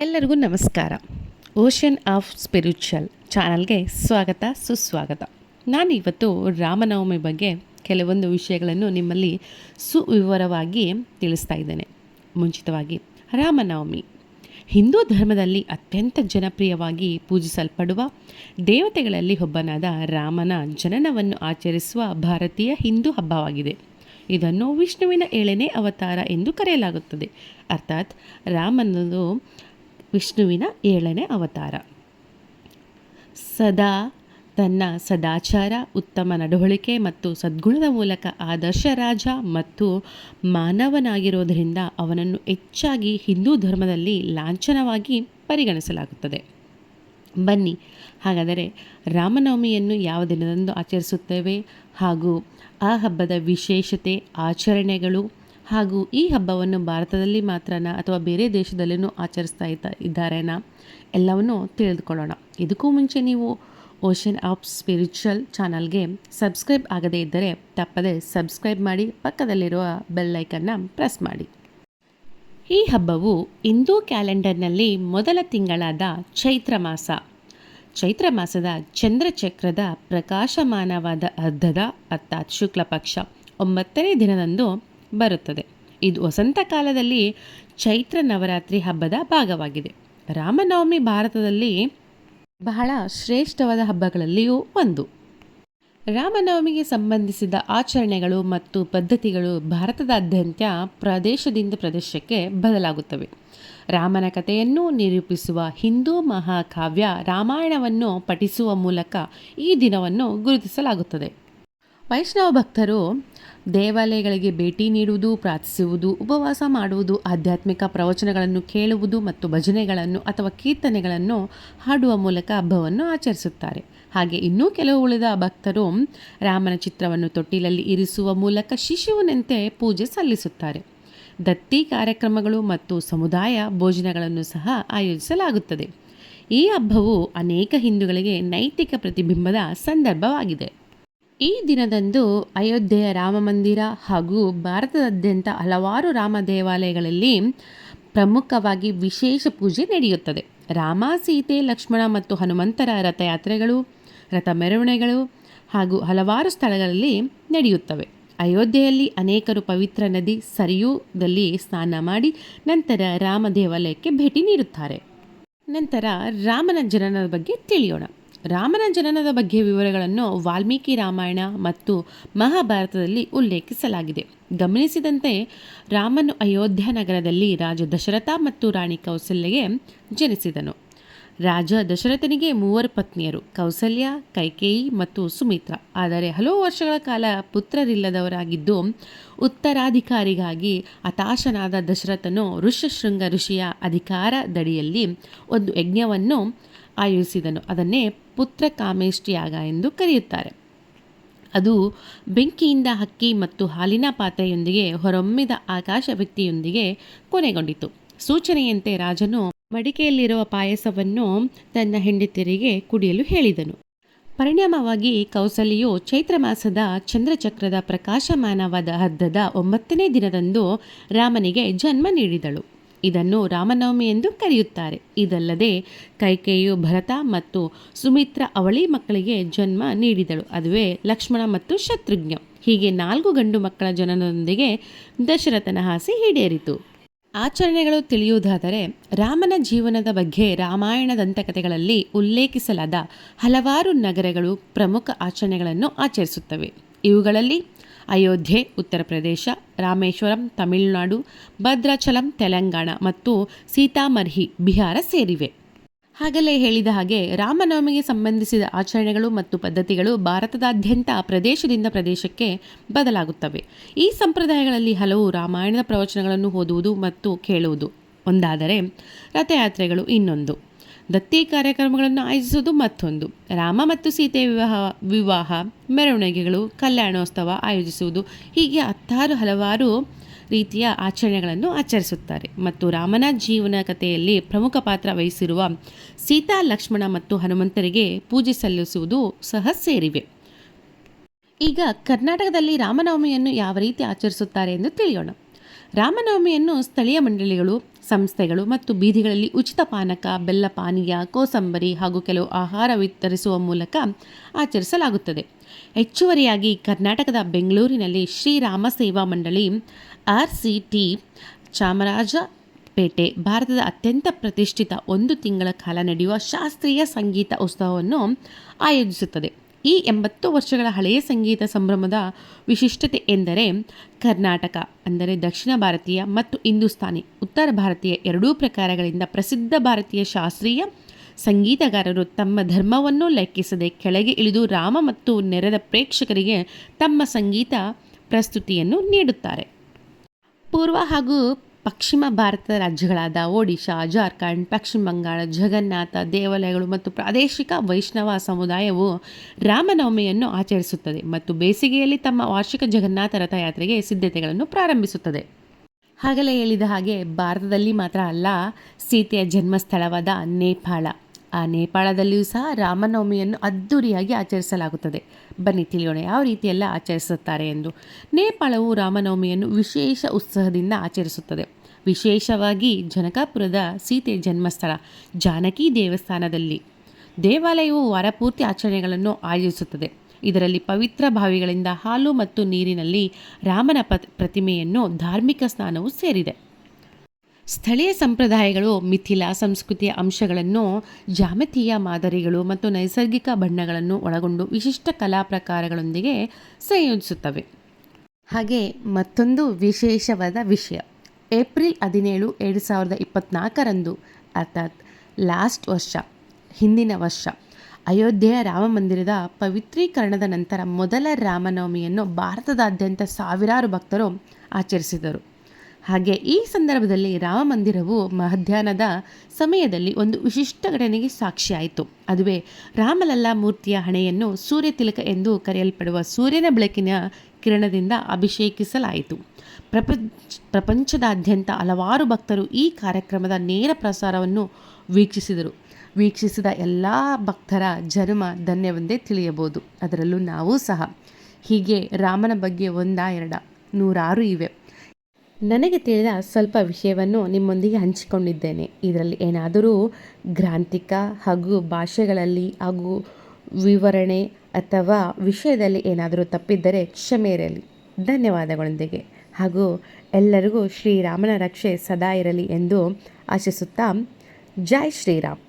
ಎಲ್ಲರಿಗೂ ನಮಸ್ಕಾರ. Ocean of spiritual ಚಾನಲ್ಗೆ ಸ್ವಾಗತ, ಸುಸ್ವಾಗತ. ನಾನು ಇವತ್ತು ರಾಮನವಮಿ ಬಗ್ಗೆ ಕೆಲವೊಂದು ವಿಷಯಗಳನ್ನು ನಿಮ್ಮಲ್ಲಿ ಸುವಿವರವಾಗಿ ತಿಳಿಸ್ತಾ ಇದ್ದೇನೆ. ಮುಂಚಿತವಾಗಿ, ರಾಮನವಮಿ. ಹಿಂದೂ ಧರ್ಮದಲ್ಲಿ ಅತ್ಯಂತ ಜನಪ್ರಿಯವಾಗಿ ಪೂಜಿಸಲ್ಪಡುವ ದೇವತೆಗಳಲ್ಲಿ ಒಬ್ಬನಾದ ರಾಮನ ಜನನವನ್ನು ಆಚರಿಸುವ ಭಾರತೀಯ ಹಿಂದೂ ಹಬ್ಬವಾಗಿದೆ. ಇದನ್ನು ವಿಷ್ಣುವಿನ ಏಳನೇ ಅವತಾರ ಎಂದು ಕರೆಯಲಾಗುತ್ತದೆ. ಅರ್ಥಾತ್ ರಾಮನದು ವಿಷ್ಣುವಿನ ಏಳನೇ ಅವತಾರ. ಸದಾ ತನ್ನ ಸದಾಚಾರ, ಉತ್ತಮ ನಡವಳಿಕೆ ಮತ್ತು ಸದ್ಗುಣದ ಮೂಲಕ ಆದರ್ಶ ರಾಜ ಮತ್ತು ಮಾನವನಾಗಿರೋದರಿಂದ ಅವನನ್ನು ಹೆಚ್ಚಾಗಿ ಹಿಂದೂ ಧರ್ಮದಲ್ಲಿ ಲಾಂಛನವಾಗಿ ಪರಿಗಣಿಸಲಾಗುತ್ತದೆ. ಬನ್ನಿ, ಹಾಗಾದರೆ ರಾಮನವಮಿಯನ್ನು ಯಾವ ದಿನದಂದು ಆಚರಿಸುತ್ತೇವೆ? ಹಾಗೂ ಆ ಹಬ್ಬದ ವಿಶೇಷತೆ, ಆಚರಣೆಗಳು ಹಾಗೂ ಈ ಹಬ್ಬವನ್ನು ಭಾರತದಲ್ಲಿ ಮಾತ್ರನಾ ಅಥವಾ ಬೇರೆ ದೇಶದಲ್ಲಿನೂ ಆಚರಿಸ್ತಾ ಇದ್ದ ಇದ್ದಾರೇನಾ? ಎಲ್ಲವನ್ನೂ ತಿಳಿದುಕೊಳ್ಳೋಣ. ಇದಕ್ಕೂ ಮುಂಚೆ ನೀವು ಓಷನ್ ಆಫ್ ಸ್ಪಿರಿಚುವಲ್ ಚಾನಲ್ಗೆ ಸಬ್ಸ್ಕ್ರೈಬ್ ಆಗದೇ ಇದ್ದರೆ ತಪ್ಪದೆ ಸಬ್ಸ್ಕ್ರೈಬ್ ಮಾಡಿ ಪಕ್ಕದಲ್ಲಿರುವ ಬೆಲ್ಲೈಕನ್ನು ಪ್ರೆಸ್ ಮಾಡಿ. ಈ ಹಬ್ಬವು ಹಿಂದೂ ಕ್ಯಾಲೆಂಡರ್ನಲ್ಲಿ ಮೊದಲ ತಿಂಗಳಾದ ಚೈತ್ರ ಮಾಸ. ಚೈತ್ರ ಮಾಸದ ಚಂದ್ರಚಕ್ರದ ಪ್ರಕಾಶಮಾನವಾದ ಅರ್ಧದ ಅರ್ಥಾತ್ ಶುಕ್ಲ ಪಕ್ಷ ಒಂಬತ್ತನೇ ದಿನದಂದು ಬರುತ್ತದೆ. ಇದು ವಸಂತ ಕಾಲದಲ್ಲಿ ಚೈತ್ರ ನವರಾತ್ರಿ ಹಬ್ಬದ ಭಾಗವಾಗಿದೆ. ರಾಮನವಮಿ ಭಾರತದಲ್ಲಿ ಬಹಳ ಶ್ರೇಷ್ಠವಾದ ಹಬ್ಬಗಳಲ್ಲಿಯೂ ಒಂದು. ರಾಮನವಮಿಗೆ ಸಂಬಂಧಿಸಿದ ಆಚರಣೆಗಳು ಮತ್ತು ಪದ್ಧತಿಗಳು ಭಾರತದಾದ್ಯಂತ ಪ್ರದೇಶದಿಂದ ಪ್ರದೇಶಕ್ಕೆ ಬದಲಾಗುತ್ತವೆ. ರಾಮನ ಕಥೆಯನ್ನು ನಿರೂಪಿಸುವ ಹಿಂದೂ ಮಹಾಕಾವ್ಯ ರಾಮಾಯಣವನ್ನು ಪಠಿಸುವ ಮೂಲಕ ಈ ದಿನವನ್ನು ಗುರುತಿಸಲಾಗುತ್ತದೆ. ವೈಷ್ಣವ ಭಕ್ತರು ದೇವಾಲಯಗಳಿಗೆ ಭೇಟಿ ನೀಡುವುದು, ಪ್ರಾರ್ಥಿಸುವುದು, ಉಪವಾಸ ಮಾಡುವುದು, ಆಧ್ಯಾತ್ಮಿಕ ಪ್ರವಚನಗಳನ್ನು ಕೇಳುವುದು ಮತ್ತು ಭಜನೆಗಳನ್ನು ಅಥವಾ ಕೀರ್ತನೆಗಳನ್ನು ಹಾಡುವ ಮೂಲಕ ಹಬ್ಬವನ್ನು ಆಚರಿಸುತ್ತಾರೆ. ಹಾಗೆ ಇನ್ನೂ ಕೆಲವು ಉಳಿದ ಭಕ್ತರು ರಾಮನ ಚಿತ್ರವನ್ನು ತೊಟ್ಟಿಲಲ್ಲಿ ಇರಿಸುವ ಮೂಲಕ ಶಿಶುವಿನಂತೆ ಪೂಜೆ ಸಲ್ಲಿಸುತ್ತಾರೆ. ದತ್ತಿ ಕಾರ್ಯಕ್ರಮಗಳು ಮತ್ತು ಸಮುದಾಯ ಭೋಜನಗಳನ್ನು ಸಹ ಆಯೋಜಿಸಲಾಗುತ್ತದೆ. ಈ ಹಬ್ಬವು ಅನೇಕ ಹಿಂದೂಗಳಿಗೆ ನೈತಿಕ ಪ್ರತಿಬಿಂಬದ ಸಂದರ್ಭವಾಗಿದೆ. ಈ ದಿನದಂದು ಅಯೋಧ್ಯೆಯ ರಾಮ ಮಂದಿರ ಹಾಗೂ ಭಾರತದಾದ್ಯಂತ ಹಲವಾರು ರಾಮ ದೇವಾಲಯಗಳಲ್ಲಿ ಪ್ರಮುಖವಾಗಿ ವಿಶೇಷ ಪೂಜೆ ನಡೆಯುತ್ತದೆ. ರಾಮ, ಸೀತೆ, ಲಕ್ಷ್ಮಣ ಮತ್ತು ಹನುಮಂತರ ರಥಯಾತ್ರೆಗಳು, ರಥ ಮೆರವಣಿಗೆಗಳು ಹಾಗೂ ಹಲವಾರು ಸ್ಥಳಗಳಲ್ಲಿ ನಡೆಯುತ್ತವೆ. ಅಯೋಧ್ಯೆಯಲ್ಲಿ ಅನೇಕರು ಪವಿತ್ರ ನದಿ ಸರಿಯೂದಲ್ಲಿ ಸ್ನಾನ ಮಾಡಿ ನಂತರ ರಾಮ ದೇವಾಲಯಕ್ಕೆ ಭೇಟಿ ನೀಡುತ್ತಾರೆ. ನಂತರ ರಾಮನ ಜನನದ ಬಗ್ಗೆ ತಿಳಿಯೋಣ. ರಾಮನ ಜನನದ ಬಗ್ಗೆ ವಿವರಗಳನ್ನು ವಾಲ್ಮೀಕಿ ರಾಮಾಯಣ ಮತ್ತು ಮಹಾಭಾರತದಲ್ಲಿ ಉಲ್ಲೇಖಿಸಲಾಗಿದೆ. ಗಮನಿಸಿದಂತೆ ರಾಮನು ಅಯೋಧ್ಯ ನಗರದಲ್ಲಿ ರಾಜ ದಶರಥ ಮತ್ತು ರಾಣಿ ಕೌಸಲ್ಯಗೆ ಜನಿಸಿದನು. ರಾಜ ದಶರಥನಿಗೆ ಮೂವರು ಪತ್ನಿಯರು, ಕೌಸಲ್ಯ, ಕೈಕೇಯಿ ಮತ್ತು ಸುಮಿತ್ರ. ಆದರೆ ಹಲವು ವರ್ಷಗಳ ಕಾಲ ಪುತ್ರರಿಲ್ಲದವರಾಗಿದ್ದು, ಉತ್ತರಾಧಿಕಾರಿಗಾಗಿ ಹತಾಶನಾದ ದಶರಥನು ಋಷ್ಯಶೃಂಗ ಋಷಿಯ ಅಧಿಕಾರದಡಿಯಲ್ಲಿ ಒಂದು ಯಜ್ಞವನ್ನು ಆಯೋಜಿಸಿದನು. ಅದನ್ನೇ ಪುತ್ರ ಕಾಮೇಷ್ಟಿಯಾಗ ಎಂದು ಕರೆಯುತ್ತಾರೆ. ಅದು ಬೆಂಕಿಯಿಂದ ಹಕ್ಕಿ ಮತ್ತು ಹಾಲಿನ ಪಾತ್ರೆಯೊಂದಿಗೆ ಹೊರೊಮ್ಮಿದ ಆಕಾಶ ವ್ಯಕ್ತಿಯೊಂದಿಗೆ ಕೊನೆಗೊಂಡಿತು. ಸೂಚನೆಯಂತೆ ರಾಜನು ಮಡಿಕೆಯಲ್ಲಿರುವ ಪಾಯಸವನ್ನು ತನ್ನ ಹೆಂಡತಿಯರಿಗೆ ಕುಡಿಯಲು ಹೇಳಿದನು. ಪರಿಣಾಮವಾಗಿ ಕೌಸಲ್ಯು ಚೈತ್ರ ಮಾಸದ ಚಂದ್ರಚಕ್ರದ ಪ್ರಕಾಶಮಾನವಾದ ಹದ್ದದ ಒಂಬತ್ತನೇ ದಿನದಂದು ರಾಮನಿಗೆ ಜನ್ಮ ನೀಡಿದಳು. ಇದನ್ನು ರಾಮನವಮಿ ಎಂದು ಕರೆಯುತ್ತಾರೆ. ಇದಲ್ಲದೆ ಕೈಕೇಯು ಭರತ ಮತ್ತು ಸುಮಿತ್ರ ಅವಳಿ ಮಕ್ಕಳಿಗೆ ಜನ್ಮ ನೀಡಿದಳು. ಅದುವೇ ಲಕ್ಷ್ಮಣ ಮತ್ತು ಶತ್ರುಘ್ನ. ಹೀಗೆ ನಾಲ್ಕು ಗಂಡು ಮಕ್ಕಳ ಜನನದೊಂದಿಗೆ ದಶರಥನ ಹಾಸಿ ಈಡೇರಿತು. ಆಚರಣೆಗಳು ತಿಳಿಯುವುದಾದರೆ ರಾಮನ ಜೀವನದ ಬಗ್ಗೆ ರಾಮಾಯಣ ದಂತಕಥೆಗಳಲ್ಲಿ ಉಲ್ಲೇಖಿಸಲಾದ ಹಲವಾರು ನಗರಗಳು ಪ್ರಮುಖ ಆಚರಣೆಗಳನ್ನು ಆಚರಿಸುತ್ತವೆ. ಇವುಗಳಲ್ಲಿ ಅಯೋಧ್ಯೆ, ಉತ್ತರ ಪ್ರದೇಶ, ರಾಮೇಶ್ವರಂ, ತಮಿಳುನಾಡು, ಭದ್ರಾಚಲಂ, ತೆಲಂಗಾಣ ಮತ್ತು ಸೀತಾಮರ್ಹಿ, ಬಿಹಾರ ಸೇರಿವೆ. ಹಾಗಲೇ ಹೇಳಿದ ಹಾಗೆ ರಾಮನವಮಿಗೆ ಸಂಬಂಧಿಸಿದ ಆಚರಣೆಗಳು ಮತ್ತು ಪದ್ಧತಿಗಳು ಭಾರತದಾದ್ಯಂತ ಪ್ರದೇಶದಿಂದ ಪ್ರದೇಶಕ್ಕೆ ಬದಲಾಗುತ್ತವೆ. ಈ ಸಂಪ್ರದಾಯಗಳಲ್ಲಿ ಹಲವು ರಾಮಾಯಣದ ಪ್ರವಚನಗಳನ್ನು ಓದುವುದು ಮತ್ತು ಕೇಳುವುದು. ಒಂದಾದರೆ ರಥಯಾತ್ರೆಗಳು ಇನ್ನೊಂದು. ದತ್ತಿ ಕಾರ್ಯಕ್ರಮಗಳನ್ನು ಆಯೋಜಿಸುವುದು ಮತ್ತೊಂದು. ರಾಮ ಮತ್ತು ಸೀತೆ ವಿವಾಹ ವಿವಾಹ, ಮೆರವಣಿಗೆಗಳು, ಕಲ್ಯಾಣೋತ್ಸವ ಆಯೋಜಿಸುವುದು ಹೀಗೆ ಹತ್ತಾರು ಹಲವಾರು ರೀತಿಯ ಆಚರಣೆಗಳನ್ನು ಆಚರಿಸುತ್ತಾರೆ. ಮತ್ತು ರಾಮನ ಜೀವನ ಕಥೆಯಲ್ಲಿ ಪ್ರಮುಖ ಪಾತ್ರ ವಹಿಸಿರುವ ಸೀತಾ, ಲಕ್ಷ್ಮಣ ಮತ್ತು ಹನುಮಂತರಿಗೆ ಪೂಜೆ ಸಲ್ಲಿಸುವುದು ಸಹ ಸೇರಿವೆ. ಈಗ ಕರ್ನಾಟಕದಲ್ಲಿ ರಾಮನವಮಿಯನ್ನು ಯಾವ ರೀತಿ ಆಚರಿಸುತ್ತಾರೆ ಎಂದು ತಿಳಿಯೋಣ. ರಾಮನವಮಿಯನ್ನು ಸ್ಥಳೀಯ ಮಂಡಳಿಗಳು, ಸಂಸ್ಥೆಗಳು ಮತ್ತು ಬೀದಿಗಳಲ್ಲಿ ಉಚಿತ ಪಾನಕ, ಬೆಲ್ಲ ಪಾನೀಯ, ಕೋಸಂಬರಿ ಹಾಗೂ ಕೆಲವು ಆಹಾರ ವಿತರಿಸುವ ಮೂಲಕ ಆಚರಿಸಲಾಗುತ್ತದೆ. ಹೆಚ್ಚುವರಿಯಾಗಿ ಕರ್ನಾಟಕದ ಬೆಂಗಳೂರಿನಲ್ಲಿ ಶ್ರೀರಾಮ ಸೇವಾ ಮಂಡಳಿ, ಆರ್ ಸಿ ಟಿ, ಚಾಮರಾಜಪೇಟೆ, ಭಾರತದ ಅತ್ಯಂತ ಪ್ರತಿಷ್ಠಿತ ಒಂದು ತಿಂಗಳ ಕಾಲ ನಡೆಯುವ ಶಾಸ್ತ್ರೀಯ ಸಂಗೀತ ಉತ್ಸವವನ್ನು ಆಯೋಜಿಸುತ್ತದೆ. ಈ ಎಂಬತ್ತು ವರ್ಷಗಳ ಹಳೆಯ ಸಂಗೀತ ಸಂಭ್ರಮದ ವಿಶಿಷ್ಟತೆ ಎಂದರೆ ಕರ್ನಾಟಕ, ಅಂದರೆ ದಕ್ಷಿಣ ಭಾರತೀಯ ಮತ್ತು ಹಿಂದೂಸ್ತಾನಿ. ಉತ್ತರ ಭಾರತೀಯ ಎರಡೂ ಪ್ರಕಾರಗಳಿಂದ ಪ್ರಸಿದ್ಧ ಭಾರತೀಯ ಶಾಸ್ತ್ರೀಯ ಸಂಗೀತಗಾರರು ತಮ್ಮ ಧರ್ಮವನ್ನು ಲೆಕ್ಕಿಸದೆ ಕೆಳಗೆ ಇಳಿದು ರಾಮ ಮತ್ತು ನೆರೆದ ಪ್ರೇಕ್ಷಕರಿಗೆ ತಮ್ಮ ಸಂಗೀತ ಪ್ರಸ್ತುತಿಯನ್ನು ನೀಡುತ್ತಾರೆ. ಪೂರ್ವ ಹಾಗೂ ಪಶ್ಚಿಮ ಭಾರತದ ರಾಜ್ಯಗಳಾದ ಒಡಿಶಾ, ಜಾರ್ಖಂಡ್, ಪಶ್ಚಿಮ ಬಂಗಾಳ, ಜಗನ್ನಾಥ, ದೇವಾಲಯಗಳು ಮತ್ತು ಪ್ರಾದೇಶಿಕ ವೈಷ್ಣವ ಸಮುದಾಯವು ರಾಮನವಮಿಯನ್ನು ಆಚರಿಸುತ್ತದೆ ಮತ್ತು ಬೇಸಿಗೆಯಲ್ಲಿ ತಮ್ಮ ವಾರ್ಷಿಕ ಜಗನ್ನಾಥ ರಥಯಾತ್ರೆಗೆ ಸಿದ್ಧತೆಗಳನ್ನು ಪ್ರಾರಂಭಿಸುತ್ತದೆ. ಹಾಗಲೇ ಹೇಳಿದ ಹಾಗೆ ಭಾರತದಲ್ಲಿ ಮಾತ್ರ ಅಲ್ಲ, ಸೀತೆಯ ಜನ್ಮಸ್ಥಳವಾದ ನೇಪಾಳ. ಆ ನೇಪಾಳದಲ್ಲಿಯೂ ಸಹ ರಾಮನವಮಿಯನ್ನು ಅದ್ದೂರಿಯಾಗಿ ಆಚರಿಸಲಾಗುತ್ತದೆ. ಬನ್ನಿ, ತಿಳಿಯೋಣ ಯಾವ ರೀತಿಯೆಲ್ಲ ಆಚರಿಸುತ್ತಾರೆ ಎಂದು. ನೇಪಾಳವು ರಾಮನವಮಿಯನ್ನು ವಿಶೇಷ ಉತ್ಸಾಹದಿಂದ ಆಚರಿಸುತ್ತದೆ. ವಿಶೇಷವಾಗಿ ಜನಕಾಪುರದ ಸೀತೆ ಜನ್ಮಸ್ಥಳ, ಜಾನಕಿ ದೇವಸ್ಥಾನದಲ್ಲಿ. ದೇವಾಲಯವು ವಾರಪೂರ್ತಿ ಆಚರಣೆಗಳನ್ನು ಆಯೋಜಿಸುತ್ತದೆ. ಇದರಲ್ಲಿ ಪವಿತ್ರ ಬಾವಿಗಳಿಂದ ಹಾಲು ಮತ್ತು ನೀರಿನಲ್ಲಿ ರಾಮನ ಪ್ರತಿಮೆಯನ್ನು ಧಾರ್ಮಿಕ ಸ್ನಾನವು ಸೇರಿದೆ. ಸ್ಥಳೀಯ ಸಂಪ್ರದಾಯಗಳು ಮಿಥಿಲಾ ಸಂಸ್ಕೃತಿಯ ಅಂಶಗಳನ್ನು, ಜಾಮತೀಯ ಮಾದರಿಗಳು ಮತ್ತು ನೈಸರ್ಗಿಕ ಬಣ್ಣಗಳನ್ನು ಒಳಗೊಂಡು ವಿಶಿಷ್ಟ ಕಲಾ ಪ್ರಕಾರಗಳೊಂದಿಗೆ ಸಂಯೋಜಿಸುತ್ತವೆ. ಹಾಗೆ ಮತ್ತೊಂದು ವಿಶೇಷವಾದ ವಿಷಯ. ಏಪ್ರಿಲ್ ಹದಿನೇಳು, ಎರಡು ಸಾವಿರದ ಇಪ್ಪತ್ತ್ನಾಲ್ಕರಂದು ಅರ್ಥಾತ್ ಲಾಸ್ಟ್ ವರ್ಷ, ಹಿಂದಿನ ವರ್ಷ, ಅಯೋಧ್ಯೆಯ ರಾಮ ಮಂದಿರದ ಪವಿತ್ರೀಕರಣದ ನಂತರ ಮೊದಲ ರಾಮನವಮಿಯನ್ನು ಭಾರತದಾದ್ಯಂತ ಸಾವಿರಾರು ಭಕ್ತರು ಆಚರಿಸಿದರು. ಹಾಗೆ ಈ ಸಂದರ್ಭದಲ್ಲಿ ರಾಮ ಮಂದಿರವು ಮಧ್ಯಾಹ್ನದ ಸಮಯದಲ್ಲಿ ಒಂದು ವಿಶಿಷ್ಟ ಘಟನೆಗೆ ಸಾಕ್ಷಿಯಾಯಿತು. ಅದುವೇ ರಾಮಲಲ್ಲಾ ಮೂರ್ತಿಯ ಹಣೆಯನ್ನು ಸೂರ್ಯ ತಿಲಕ ಎಂದು ಕರೆಯಲ್ಪಡುವ ಸೂರ್ಯನ ಬೆಳಕಿನ ಕಿರಣದಿಂದ ಅಭಿಷೇಕಿಸಲಾಯಿತು. ಪ್ರಪಂಚ, ಪ್ರಪಂಚದಾದ್ಯಂತ ಹಲವಾರು ಭಕ್ತರು ಈ ಕಾರ್ಯಕ್ರಮದ ನೇರ ಪ್ರಸಾರವನ್ನು ವೀಕ್ಷಿಸಿದರು. ವೀಕ್ಷಿಸಿದ ಎಲ್ಲ ಭಕ್ತರ ಜನ್ಮ ಧನ್ಯವೆಂದೇ ತಿಳಿಯಬಹುದು. ಅದರಲ್ಲೂ ನಾವು ಸಹ. ಹೀಗೆ ರಾಮನ ಬಗ್ಗೆ ಒಂದ ಎರಡ ನೂರಾರು ಇವೆ. ನನಗೆ ತಿಳಿದ ಸ್ವಲ್ಪ ವಿಷಯವನ್ನು ನಿಮ್ಮೊಂದಿಗೆ ಹಂಚಿಕೊಂಡಿದ್ದೇನೆ. ಇದರಲ್ಲಿ ಏನಾದರೂ ಗ್ರಾಂಥಿಕ ಹಾಗೂ ಭಾಷೆಗಳಲ್ಲಿ ಹಾಗೂ ವಿವರಣೆ ಅಥವಾ ವಿಷಯದಲ್ಲಿ ಏನಾದರೂ ತಪ್ಪಿದ್ದರೆ ಕ್ಷಮೆ ಇರಲಿ. ಧನ್ಯವಾದಗಳೊಂದಿಗೆ. ಹಾಗೂ ಎಲ್ಲರಿಗೂ ಶ್ರೀರಾಮನ ರಕ್ಷೆ ಸದಾ ಇರಲಿ ಎಂದು ಆಶಿಸುತ್ತಾ, ಜೈ ಶ್ರೀರಾಮ್.